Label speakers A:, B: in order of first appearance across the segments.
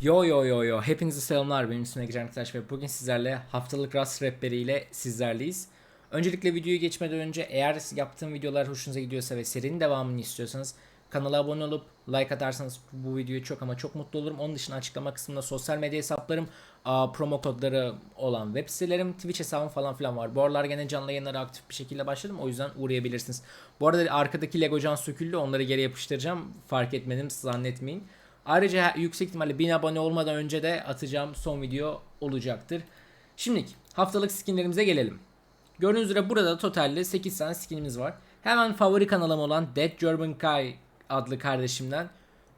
A: Yo yo yo yo hepinize selamlar benim ismim Ege Arkadaş ve bugün sizlerle haftalık Rust Rapleri ile sizlerleyiz. Öncelikle videoyu geçmeden önce eğer yaptığım videolar hoşunuza gidiyorsa ve serinin devamını istiyorsanız kanala abone olup like atarsanız bu videoyu çok ama çok mutlu olurum. Onun dışında açıklama kısmında sosyal medya hesaplarım, promo kodları olan web sitelerim, Twitch hesabım falan filan var. Bu aralar gene canlı yayınlara aktif bir şekilde başladım o yüzden uğrayabilirsiniz. Bu arada arkadaki Lego can söküldü onları geri yapıştıracağım fark etmedim zannetmeyin. Ayrıca yüksek ihtimalle 1000 abone olmadan önce de atacağım son video olacaktır. Şimdilik haftalık skinlerimize gelelim. Gördüğünüz üzere burada totalde 8 tane skinimiz var. Hemen favori kanalım olan Dead German Kai adlı kardeşimden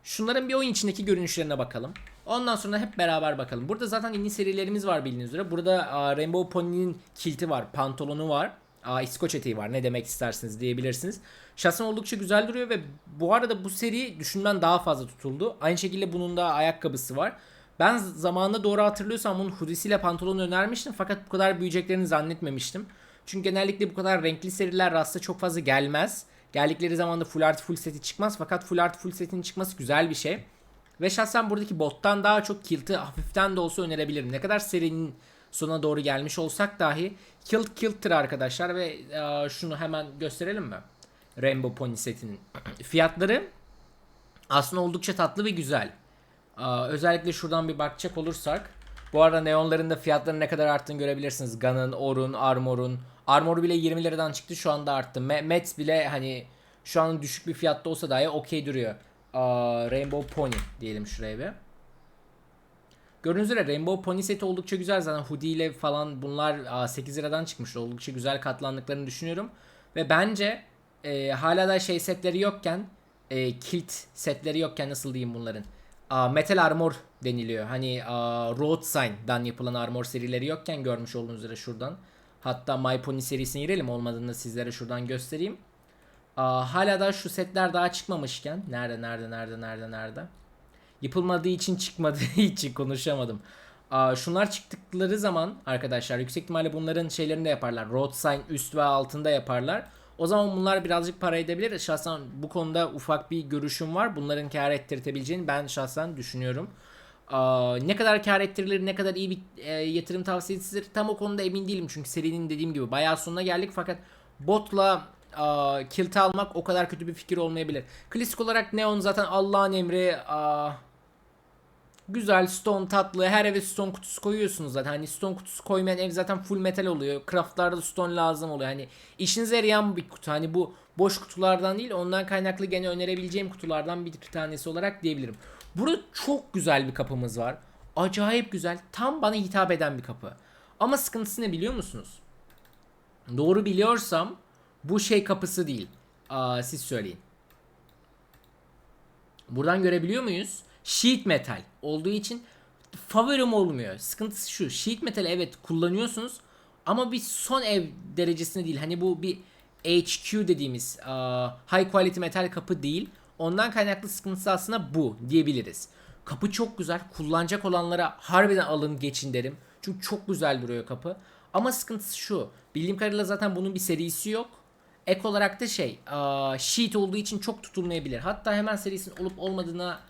A: şunların bir oyun içindeki görünüşlerine bakalım. Ondan sonra hep beraber bakalım. Burada zaten yeni serilerimiz var bildiğiniz üzere. Burada Rainbow Pony'nin kilti var, pantolonu var. Aa, İskoç eteği var ne demek istersiniz diyebilirsiniz. Şahsen oldukça güzel duruyor ve bu arada bu seri düşünmen daha fazla tutuldu. Aynı şekilde bunun da ayakkabısı var. Ben zamanında doğru hatırlıyorsam bunun hoodisiyle pantolonu önermiştim fakat bu kadar büyüyeceklerini zannetmemiştim. Çünkü genellikle bu kadar renkli seriler rasta çok fazla gelmez. Geldikleri zaman da full art full seti çıkmaz fakat full art full setin çıkması güzel bir şey. Ve şahsen buradaki bottan daha çok kilt'i hafiften de olsa önerebilirim. Ne kadar serinin sonuna doğru gelmiş olsak dahi kilt kilt'tir arkadaşlar ve e, şunu hemen gösterelim mi? Rainbow Pony setinin fiyatları aslında oldukça tatlı ve güzel. Aa, özellikle şuradan bir bakacak olursak bu arada neonların da fiyatlarının ne kadar arttığını görebilirsiniz. Gun'ın, Orun, Armor'un. Armor bile 20 liradan çıktı şu anda arttı. Me- Mets bile hani şu an düşük bir fiyatta olsa dahi okey duruyor. Aa, Rainbow Pony diyelim şuraya bir. Gördüğünüz üzere Rainbow Pony seti oldukça güzel zaten hoodie ile falan bunlar aa, 8 liradan çıkmış oldukça güzel katlandıklarını düşünüyorum. Ve bence e, hala da şey setleri yokken e, kilt setleri yokken nasıl diyeyim bunların Aa, Metal Armor deniliyor. Hani aa, Road Sign'dan yapılan armor serileri yokken görmüş olduğunuz üzere şuradan. Hatta My Pony serisine girelim olmadığında sizlere şuradan göstereyim. Aa, hala da şu setler daha çıkmamışken nerede nerede nerede nerede nerede yapılmadığı için çıkmadığı için konuşamadım. Aa, şunlar çıktıkları zaman arkadaşlar yüksek ihtimalle bunların şeylerini de yaparlar. Road sign üst ve altında yaparlar. O zaman bunlar birazcık para edebilir. Şahsen bu konuda ufak bir görüşüm var. Bunların kar ettirtebileceğini ben şahsen düşünüyorum. Aa, ne kadar kar ettirilir, ne kadar iyi bir e, yatırım tavsiyesidir tam o konuda emin değilim. Çünkü serinin dediğim gibi bayağı sonuna geldik fakat botla aa, kilt almak o kadar kötü bir fikir olmayabilir. Klasik olarak Neon zaten Allah'ın emri aa, güzel stone tatlı her eve stone kutusu koyuyorsunuz zaten. Hani stone kutusu koymayan ev zaten full metal oluyor. Craftlarda stone lazım oluyor. Hani işinize yarayan bir kutu. Hani bu boş kutulardan değil ondan kaynaklı gene önerebileceğim kutulardan bir tanesi olarak diyebilirim. Burada çok güzel bir kapımız var. Acayip güzel tam bana hitap eden bir kapı. Ama sıkıntısı ne biliyor musunuz? Doğru biliyorsam bu şey kapısı değil. Aa, siz söyleyin. Buradan görebiliyor muyuz? Sheet metal olduğu için favorim olmuyor. Sıkıntısı şu. Sheet metal evet kullanıyorsunuz ama bir son ev derecesinde değil. Hani bu bir HQ dediğimiz uh, high quality metal kapı değil. Ondan kaynaklı sıkıntısı aslında bu diyebiliriz. Kapı çok güzel. Kullanacak olanlara harbiden alın geçin derim. Çünkü çok güzel duruyor kapı. Ama sıkıntısı şu. Bildiğim kadarıyla zaten bunun bir serisi yok. Ek olarak da şey, aa, sheet olduğu için çok tutulmayabilir. Hatta hemen serisinin olup olmadığına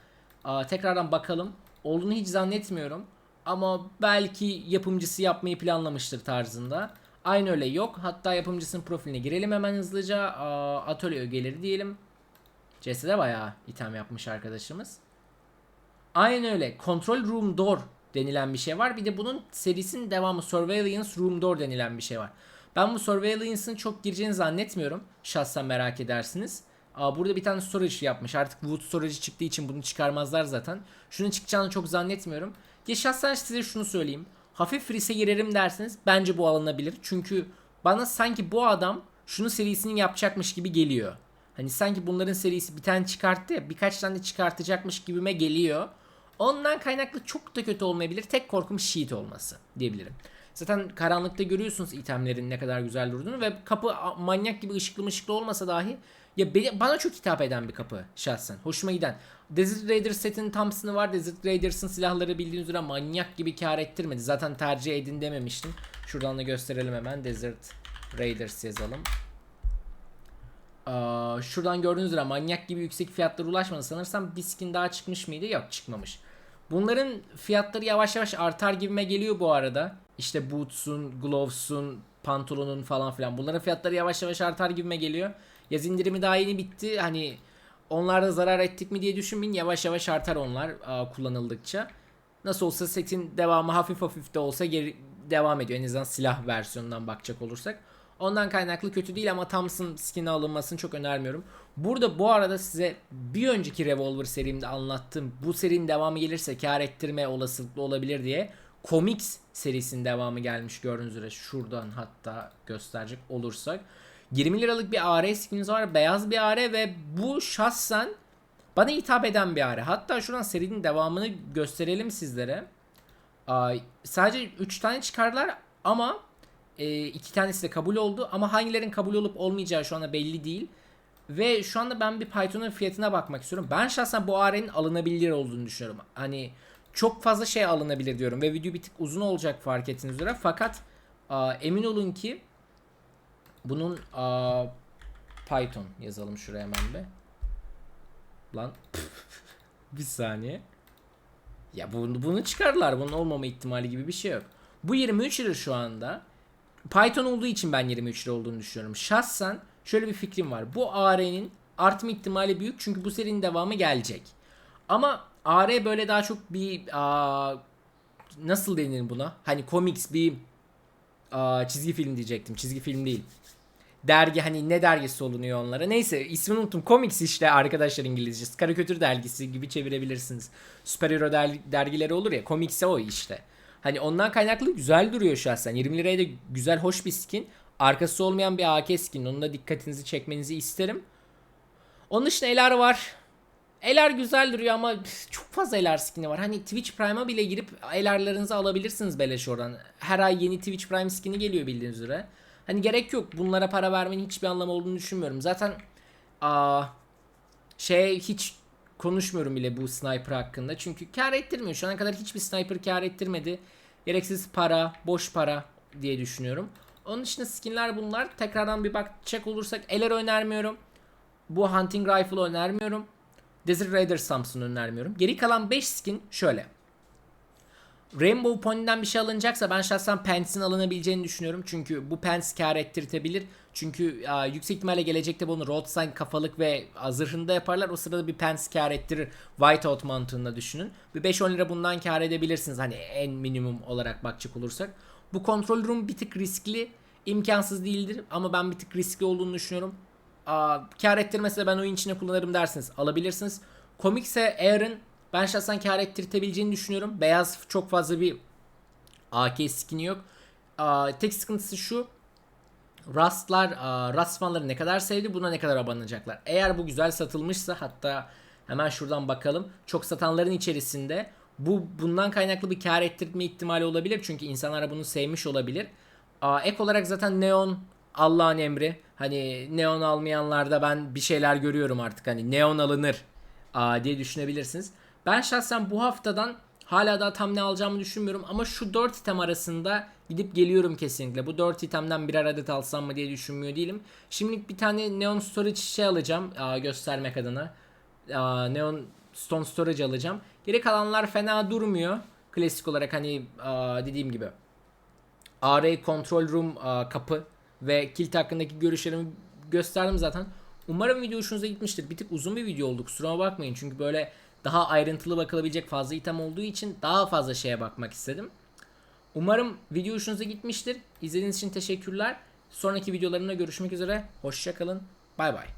A: tekrardan bakalım. Olduğunu hiç zannetmiyorum. Ama belki yapımcısı yapmayı planlamıştır tarzında. Aynı öyle yok. Hatta yapımcısının profiline girelim hemen hızlıca. Atölye ögeleri diyelim. CS'de bayağı item yapmış arkadaşımız. Aynı öyle. Control Room Door denilen bir şey var. Bir de bunun serisinin devamı Surveillance Room Door denilen bir şey var. Ben bu Surveillance'ın çok gireceğini zannetmiyorum. Şahsen merak edersiniz. Burada bir tane storage yapmış. Artık Wood storage çıktığı için bunu çıkarmazlar zaten. Şunun çıkacağını çok zannetmiyorum. Ya şahsen size şunu söyleyeyim. Hafif riske girerim derseniz bence bu alınabilir. Çünkü bana sanki bu adam şunu serisini yapacakmış gibi geliyor. Hani sanki bunların serisi bir tane çıkarttı ya birkaç tane çıkartacakmış gibime geliyor. Ondan kaynaklı çok da kötü olmayabilir. Tek korkum sheet olması diyebilirim. Zaten karanlıkta görüyorsunuz itemlerin ne kadar güzel durduğunu ve kapı manyak gibi ışıklı mışıklı olmasa dahi ya beni, bana çok hitap eden bir kapı şahsen. Hoşuma giden. Desert Raider setinin Thompson'ı var. Desert Raiders'ın silahları bildiğiniz üzere manyak gibi kar ettirmedi. Zaten tercih edin dememiştim. Şuradan da gösterelim hemen. Desert Raiders yazalım. Aa, şuradan gördüğünüz üzere manyak gibi yüksek fiyatlara ulaşmadı. Sanırsam bir skin daha çıkmış mıydı? Yok çıkmamış. Bunların fiyatları yavaş yavaş artar gibime geliyor bu arada. İşte boots'un, gloves'un, pantolonun falan filan. Bunların fiyatları yavaş yavaş artar gibime geliyor. Yaz indirimi daha yeni bitti. Hani onlarda zarar ettik mi diye düşünmeyin. Yavaş yavaş artar onlar aa, kullanıldıkça. Nasıl olsa setin devamı hafif hafif de olsa geri devam ediyor. En azından silah versiyonundan bakacak olursak. Ondan kaynaklı kötü değil ama Thompson skin'i alınmasını çok önermiyorum. Burada bu arada size bir önceki Revolver serimde anlattığım bu serinin devamı gelirse kar ettirme olasılıklı olabilir diye Comics serisinin devamı gelmiş gördüğünüz üzere. Şuradan hatta gösterecek olursak. 20 liralık bir AR skininiz var. Beyaz bir AR ve bu şahsen bana hitap eden bir AR. Hatta şuradan serinin devamını gösterelim sizlere. Sadece 3 tane çıkardılar ama e, iki tanesi de kabul oldu ama hangilerin kabul olup olmayacağı şu anda belli değil. Ve şu anda ben bir Python'un fiyatına bakmak istiyorum. Ben şahsen bu AR'nin alınabilir olduğunu düşünüyorum. Hani çok fazla şey alınabilir diyorum ve video bir tık uzun olacak fark ettiğiniz üzere. Fakat aa, emin olun ki bunun aa, Python yazalım şuraya hemen be. Lan bir saniye. Ya bunu, bunu çıkarlar. Bunun olmama ihtimali gibi bir şey yok. Bu 23 lira şu anda. Python olduğu için ben 23 lira olduğunu düşünüyorum. Şahsen şöyle bir fikrim var. Bu AR'nin artma ihtimali büyük çünkü bu serinin devamı gelecek. Ama AR böyle daha çok bir aa, nasıl denir buna? Hani comics bir aa, çizgi film diyecektim. Çizgi film değil. Dergi hani ne dergisi olunuyor onlara. Neyse ismini unuttum. Comics işte arkadaşlar İngilizcesi. Karikatür dergisi gibi çevirebilirsiniz. Süperhero der- dergileri olur ya. Comics'e o işte. Hani ondan kaynaklı güzel duruyor şahsen. 20 liraya da güzel hoş bir skin. Arkası olmayan bir AK skin. Onun da dikkatinizi çekmenizi isterim. Onun dışında Elar var. Elar güzel duruyor ama çok fazla Elar skin'i var. Hani Twitch Prime'a bile girip Elar'larınızı alabilirsiniz beleş oradan. Her ay yeni Twitch Prime skin'i geliyor bildiğiniz üzere. Hani gerek yok. Bunlara para vermenin hiçbir anlamı olduğunu düşünmüyorum. Zaten aa, şey hiç konuşmuyorum bile bu sniper hakkında. Çünkü kar ettirmiyor. Şu ana kadar hiçbir sniper kar ettirmedi. Gereksiz para, boş para diye düşünüyorum. Onun dışında skinler bunlar. Tekrardan bir bakacak olursak Eler önermiyorum. Bu Hunting Rifle önermiyorum. Desert Raider Samson önermiyorum. Geri kalan 5 skin şöyle. Rainbow Pony'den bir şey alınacaksa ben şahsen Pants'in alınabileceğini düşünüyorum. Çünkü bu Pants kar ettirtebilir. Çünkü a, yüksek ihtimalle gelecekte bunu road sign kafalık ve a, zırhında yaparlar. O sırada bir Pants kar ettirir. Whiteout mantığında düşünün. Bir 5-10 lira bundan kar edebilirsiniz. Hani en minimum olarak bakacak olursak. Bu control room bir tık riskli. imkansız değildir ama ben bir tık riskli olduğunu düşünüyorum. Aa, kar ettirmese ben oyun içine kullanırım dersiniz. Alabilirsiniz. Komikse Aaron ben şahsen kar ettirtebileceğini düşünüyorum. Beyaz çok fazla bir AK skin'i yok. Aa, tek sıkıntısı şu. Rust'lar, aa, Rust fanları ne kadar sevdi buna ne kadar abanacaklar. Eğer bu güzel satılmışsa hatta hemen şuradan bakalım. Çok satanların içerisinde bu bundan kaynaklı bir kar ettirme ihtimali olabilir. Çünkü insanlar bunu sevmiş olabilir. Aa, ek olarak zaten Neon Allah'ın emri. Hani Neon almayanlarda ben bir şeyler görüyorum artık. Hani Neon alınır aa, diye düşünebilirsiniz. Ben şahsen bu haftadan hala daha tam ne alacağımı düşünmüyorum ama şu 4 item arasında gidip geliyorum kesinlikle. Bu 4 itemden birer adet alsam mı diye düşünmüyor değilim. Şimdilik bir tane Neon Storage şey alacağım aa, göstermek adına. Aa, Neon Stone Storage alacağım. Geri kalanlar fena durmuyor. Klasik olarak hani aa, dediğim gibi. AR Control Room aa, kapı ve kilit hakkındaki görüşlerimi gösterdim zaten. Umarım video hoşunuza gitmiştir. Bir tık uzun bir video oldu kusuruma bakmayın. Çünkü böyle daha ayrıntılı bakılabilecek fazla item olduğu için daha fazla şeye bakmak istedim. Umarım video hoşunuza gitmiştir. İzlediğiniz için teşekkürler. Sonraki videolarımda görüşmek üzere. Hoşçakalın. Bay bay.